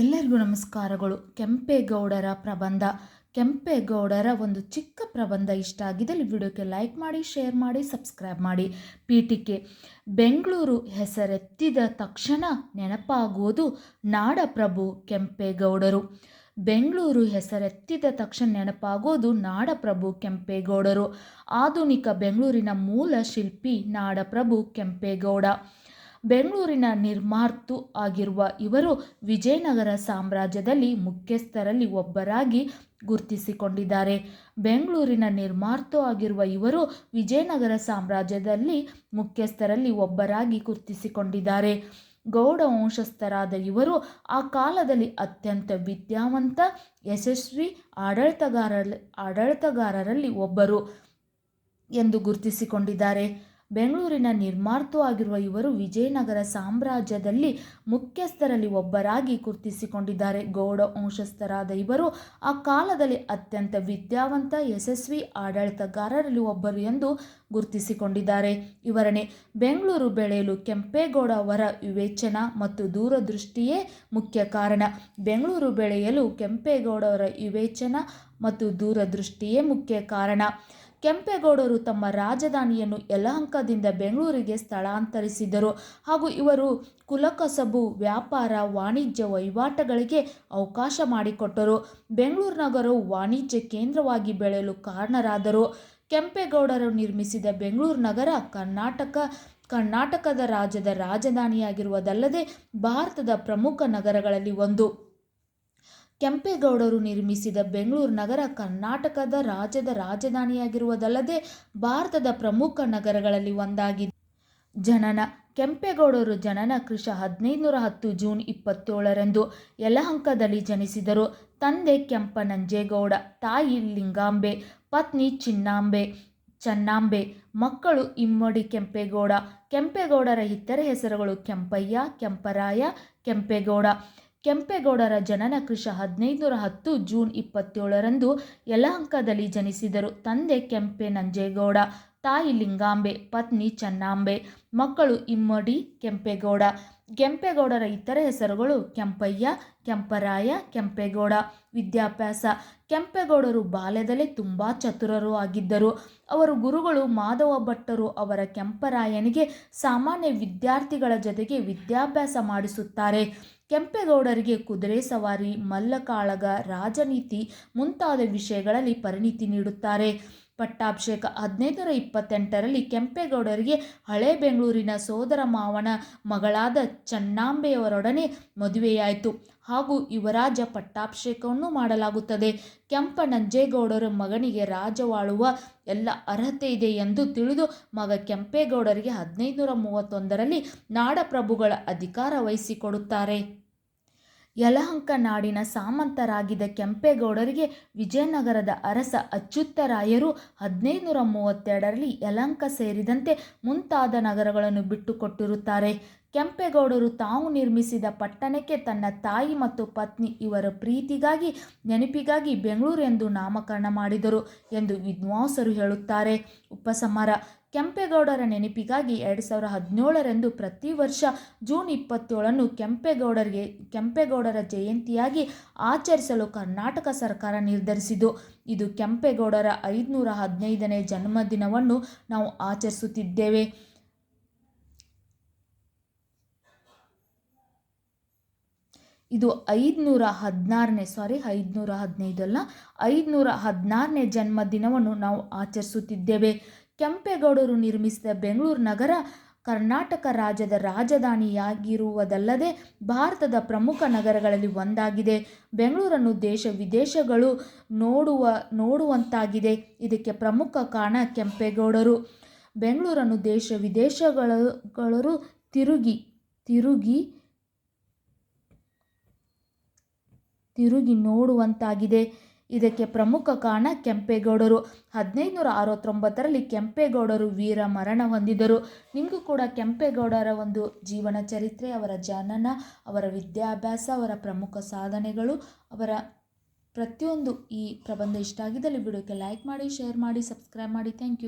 ಎಲ್ಲರಿಗೂ ನಮಸ್ಕಾರಗಳು. ಕೆಂಪೇಗೌಡರ ಪ್ರಬಂಧ. ಕೆಂಪೇಗೌಡರ ಒಂದು ಚಿಕ್ಕ ಪ್ರಬಂಧ ಇಷ್ಟ ಆಗಿದ್ದಲ್ಲಿ ವಿಡಿಯೋಕ್ಕೆ ಲೈಕ್ ಮಾಡಿ, ಶೇರ್ ಮಾಡಿ, ಸಬ್ಸ್ಕ್ರೈಬ್ ಮಾಡಿ. ಪೀಠಿಕೆ. ಬೆಂಗಳೂರು ಹೆಸರೆತ್ತಿದ ತಕ್ಷಣ ನೆನಪಾಗುವುದು ನಾಡಪ್ರಭು ಕೆಂಪೇಗೌಡರು. ಬೆಂಗಳೂರು ಹೆಸರೆತ್ತಿದ ತಕ್ಷಣ ನೆನಪಾಗೋದು ನಾಡಪ್ರಭು ಕೆಂಪೇಗೌಡರು. ಆಧುನಿಕ ಬೆಂಗಳೂರಿನ ಮೂಲ ಶಿಲ್ಪಿ ನಾಡಪ್ರಭು ಕೆಂಪೇಗೌಡ. ಬೆಂಗಳೂರಿನ ನಿರ್ಮಾರ್ತು ಆಗಿರುವ ಇವರು ವಿಜಯನಗರ ಸಾಮ್ರಾಜ್ಯದಲ್ಲಿ ಮುಖ್ಯಸ್ಥರಲ್ಲಿ ಒಬ್ಬರಾಗಿ ಗುರುತಿಸಿಕೊಂಡಿದ್ದಾರೆ. ಬೆಂಗಳೂರಿನ ನಿರ್ಮಾರ್ತು ಆಗಿರುವ ಇವರು ವಿಜಯನಗರ ಸಾಮ್ರಾಜ್ಯದಲ್ಲಿ ಮುಖ್ಯಸ್ಥರಲ್ಲಿ ಒಬ್ಬರಾಗಿ ಗುರುತಿಸಿಕೊಂಡಿದ್ದಾರೆ. ಗೌಡ ವಂಶಸ್ಥರಾದ ಇವರು ಆ ಕಾಲದಲ್ಲಿ ಅತ್ಯಂತ ವಿದ್ಯಾವಂತ, ಯಶಸ್ವಿ ಆಡಳಿತಗಾರ ಆಡಳಿತಗಾರರಲ್ಲಿ ಒಬ್ಬರು ಎಂದು ಗುರುತಿಸಿಕೊಂಡಿದ್ದಾರೆ. ಬೆಂಗಳೂರಿನ ನಿರ್ಮಾತೃ ಆಗಿರುವ ಇವರು ವಿಜಯನಗರ ಸಾಮ್ರಾಜ್ಯದಲ್ಲಿ ಮುಖ್ಯಸ್ಥರಲ್ಲಿ ಒಬ್ಬರಾಗಿ ಗುರುತಿಸಿಕೊಂಡಿದ್ದಾರೆ. ಗೌಡ ವಂಶಸ್ಥರಾದ ಇವರು ಆ ಕಾಲದಲ್ಲಿ ಅತ್ಯಂತ ವಿದ್ಯಾವಂತ, ಯಶಸ್ವಿ ಆಡಳಿತಗಾರರಲ್ಲಿ ಒಬ್ಬರು ಎಂದು ಗುರುತಿಸಿಕೊಂಡಿದ್ದಾರೆ. ಇವರನೇ ಬೆಂಗಳೂರು ಬೆಳೆಯಲು ಕೆಂಪೇಗೌಡ ಅವರ ವಿವೇಚನ ಮತ್ತು ದೂರದೃಷ್ಟಿಯೇ ಮುಖ್ಯ ಕಾರಣ. ಬೆಂಗಳೂರು ಬೆಳೆಯಲು ಕೆಂಪೇಗೌಡ ಅವರ ವಿವೇಚನ ಮತ್ತು ದೂರದೃಷ್ಟಿಯೇ ಮುಖ್ಯ ಕಾರಣ. ಕೆಂಪೇಗೌಡರು ತಮ್ಮ ರಾಜಧಾನಿಯನ್ನು ಯಲಹಂಕದಿಂದ ಬೆಂಗಳೂರಿಗೆ ಸ್ಥಳಾಂತರಿಸಿದರು ಹಾಗೂ ಇವರು ಕುಲಕಸಬು, ವ್ಯಾಪಾರ, ವಾಣಿಜ್ಯ ವಹಿವಾಟುಗಳಿಗೆ ಅವಕಾಶ ಮಾಡಿಕೊಟ್ಟರು. ಬೆಂಗಳೂರು ನಗರವು ವಾಣಿಜ್ಯ ಕೇಂದ್ರವಾಗಿ ಬೆಳೆಯಲು ಕಾರಣರಾದರು. ಕೆಂಪೇಗೌಡರು ನಿರ್ಮಿಸಿದ ಬೆಂಗಳೂರು ನಗರ ಕರ್ನಾಟಕ, ಕರ್ನಾಟಕದ ರಾಜ್ಯದ ರಾಜಧಾನಿಯಾಗಿರುವುದಲ್ಲದೆ ಭಾರತದ ಪ್ರಮುಖ ನಗರಗಳಲ್ಲಿ ಒಂದು. ಕೆಂಪೇಗೌಡರು ನಿರ್ಮಿಸಿದ ಬೆಂಗಳೂರು ನಗರ ಕರ್ನಾಟಕದ ರಾಜ್ಯದ ರಾಜಧಾನಿಯಾಗಿರುವುದಲ್ಲದೆ ಭಾರತದ ಪ್ರಮುಖ ನಗರಗಳಲ್ಲಿ ಒಂದಾಗಿದೆ. ಜನನ, ಕೆಂಪೇಗೌಡರು ಜನನ ಕ್ರಿಶ ಹದಿನೈದುನೂರ ಹತ್ತು ಜೂನ್ ಇಪ್ಪತ್ತೇಳರಂದು ಯಲಹಂಕದಲ್ಲಿ ಜನಿಸಿದರು. ತಂದೆ ಕೆಂಪನಂಜೇಗೌಡ, ತಾಯಿ ಲಿಂಗಾಂಬೆ, ಪತ್ನಿ ಚಿನ್ನಾಂಬೆ, ಚನ್ನಾಂಬೆ, ಮಕ್ಕಳು ಇಮ್ಮಡಿ ಕೆಂಪೇಗೌಡ, ಕೆಂಪೇಗೌಡರ ಇತರ ಹೆಸರುಗಳು ಕೆಂಪಯ್ಯ, ಕೆಂಪರಾಯ, ಕೆಂಪೇಗೌಡ. ಕೆಂಪೇಗೌಡರ ಜನನ ಕೃಷ ಹದಿನೈದುನೂರ ಹತ್ತು ಜೂನ್ ಇಪ್ಪತ್ತೇಳರಂದು ಯಲಹಂಕದಲ್ಲಿ ಜನಿಸಿದರು. ತಂದೆ ಕೆಂಪೆ ನಂಜೇಗೌಡ. ತಾಯಿ ಲಿಂಗಾಂಬೆ, ಪತ್ನಿ ಚನ್ನಾಂಬೆ, ಮಕ್ಕಳು ಇಮ್ಮಡಿ, ಕೆಂಪೇಗೌಡ. ಕೆಂಪೇಗೌಡರ ಇತರ ಹೆಸರುಗಳು ಕೆಂಪಯ್ಯ, ಕೆಂಪರಾಯ, ಕೆಂಪೇಗೌಡ. ವಿದ್ಯಾಭ್ಯಾಸ. ಕೆಂಪೇಗೌಡರು ಬಾಲ್ಯದಲ್ಲೇ ತುಂಬ ಚತುರರು ಆಗಿದ್ದರು. ಅವರು ಗುರುಗಳು ಮಾಧವ ಭಟ್ಟರು ಅವರ ಕೆಂಪರಾಯನಿಗೆ ಸಾಮಾನ್ಯ ವಿದ್ಯಾರ್ಥಿಗಳ ಜೊತೆಗೆ ವಿದ್ಯಾಭ್ಯಾಸ ಮಾಡಿಸುತ್ತಾರೆ. ಕೆಂಪೇಗೌಡರಿಗೆ ಕುದುರೆ ಸವಾರಿ, ಮಲ್ಲಕಾಳಗ, ರಾಜನೀತಿ ಮುಂತಾದ ವಿಷಯಗಳಲ್ಲಿ ಪರಿಣಿತಿ ನೀಡುತ್ತಾರೆ. ಪಟ್ಟಾಭಿಷೇಕ ಹದಿನೈದುನೂರ ಇಪ್ಪತ್ತೆಂಟರಲ್ಲಿ ಕೆಂಪೇಗೌಡರಿಗೆ ಹಳೆ ಬೆಂಗಳೂರಿನ ಸೋದರ ಮಾವನ ಮಗಳಾದ ಚನ್ನಾಂಬೆಯವರೊಡನೆ ಮದುವೆಯಾಯಿತು. ಹಾಗೂ ಯುವರಾಜ ಪಟ್ಟಾಭಿಷೇಕವನ್ನು ಮಾಡಲಾಗುತ್ತದೆ. ಕೆಂಪ ನಂಜೇಗೌಡರ ಮಗನಿಗೆ ರಾಜವಾಳುವ ಎಲ್ಲ ಅರ್ಹತೆ ಇದೆ ಎಂದು ತಿಳಿದು ಮಗ ಕೆಂಪೇಗೌಡರಿಗೆ ಹದಿನೈದುನೂರ ಮೂವತ್ತೊಂದರಲ್ಲಿ ನಾಡಪ್ರಭುಗಳ ಅಧಿಕಾರ ವಹಿಸಿಕೊಡುತ್ತಾರೆ. ಯಲಹಂಕ ನಾಡಿನ ಸಾಮಂತರಾಗಿದ್ದ ಕೆಂಪೇಗೌಡರಿಗೆ ವಿಜಯನಗರದ ಅರಸ ಅಚ್ಯುತರಾಯರು ಹದಿನೈದುನೂರ ಮೂವತ್ತೆರಡರಲ್ಲಿ ಯಲಹಂಕ ಸೇರಿದಂತೆ ಮುಂತಾದ ನಗರಗಳನ್ನು ಬಿಟ್ಟುಕೊಟ್ಟಿರುತ್ತಾರೆ. ಕೆಂಪೇಗೌಡರು ತಾವು ನಿರ್ಮಿಸಿದ ಪಟ್ಟಣಕ್ಕೆ ತನ್ನ ತಾಯಿ ಮತ್ತು ಪತ್ನಿ ಇವರ ಪ್ರೀತಿಗಾಗಿ, ನೆನಪಿಗಾಗಿ ಬೆಂಗಳೂರು ಎಂದು ನಾಮಕರಣ ಮಾಡಿದರು ಎಂದು ವಿದ್ವಾಂಸರು ಹೇಳುತ್ತಾರೆ. ಉಪಸಂಹಾರ ಕೆಂಪೇಗೌಡರ ನೆನಪಿಗಾಗಿ ಎರಡು ಸಾವಿರದ ಹದಿನೇಳರಂದು ಪ್ರತಿ ವರ್ಷ ಜೂನ್ ಇಪ್ಪತ್ತೇಳನ್ನು ಕೆಂಪೇಗೌಡರಿಗೆ, ಕೆಂಪೇಗೌಡರ ಜಯಂತಿಯಾಗಿ ಆಚರಿಸಲು ಕರ್ನಾಟಕ ಸರ್ಕಾರ ನಿರ್ಧರಿಸಿತು ಇದು ಕೆಂಪೇಗೌಡರ ಐದುನೂರ ಹದಿನೈದನೇ ಜನ್ಮದಿನವನ್ನು ನಾವು ಆಚರಿಸುತ್ತಿದ್ದೇವೆ. ಇದು ಐದುನೂರ ಹದಿನಾರನೇ, ಸಾರಿ ಐದುನೂರ ಹದಿನೈದು ಅಲ್ಲ, ಐದುನೂರ ಹದಿನಾರನೇ ಜನ್ಮದಿನವನ್ನು ನಾವು ಆಚರಿಸುತ್ತಿದ್ದೇವೆ. ಕೆಂಪೇಗೌಡರು ನಿರ್ಮಿಸಿದ ಬೆಂಗಳೂರು ನಗರ ಕರ್ನಾಟಕ ರಾಜ್ಯದ ರಾಜಧಾನಿಯಾಗಿರುವುದಲ್ಲದೆ ಭಾರತದ ಪ್ರಮುಖ ನಗರಗಳಲ್ಲಿ ಒಂದಾಗಿದೆ. ಬೆಂಗಳೂರನ್ನು ದೇಶ ವಿದೇಶಗಳು ನೋಡುವ, ನೋಡುವಂತಾಗಿದೆ. ಇದಕ್ಕೆ ಪ್ರಮುಖ ಕಾರಣ ಕೆಂಪೇಗೌಡರು. ಬೆಂಗಳೂರನ್ನು ದೇಶ ವಿದೇಶಗಳು ತಿರುಗಿ ತಿರುಗಿ ತಿರುಗಿ ನೋಡುವಂತಾಗಿದೆ. ಇದಕ್ಕೆ ಪ್ರಮುಖ ಕಾರಣ ಕೆಂಪೇಗೌಡರು. ಹದಿನೈದುನೂರ ಅರವತ್ತೊಂಬತ್ತರಲ್ಲಿ ಕೆಂಪೇಗೌಡರು ವೀರ ಮರಣ ಹೊಂದಿದರು ನಿಮಗೂ ಕೂಡ ಕೆಂಪೇಗೌಡರ ಒಂದು ಜೀವನ ಚರಿತ್ರೆ, ಅವರ ಜನನ, ಅವರ ವಿದ್ಯಾಭ್ಯಾಸ, ಅವರ ಪ್ರಮುಖ ಸಾಧನೆಗಳು, ಅವರ ಪ್ರತಿಯೊಂದು ಈ ಪ್ರಬಂಧ ಇಷ್ಟ ಆಗಿದ್ದಲ್ಲಿ ವಿಡಿಯೋಕ್ಕೆ ಲೈಕ್ ಮಾಡಿ ಶೇರ್ ಮಾಡಿ ಸಬ್ಸ್ಕ್ರೈಬ್ ಮಾಡಿ. Thank you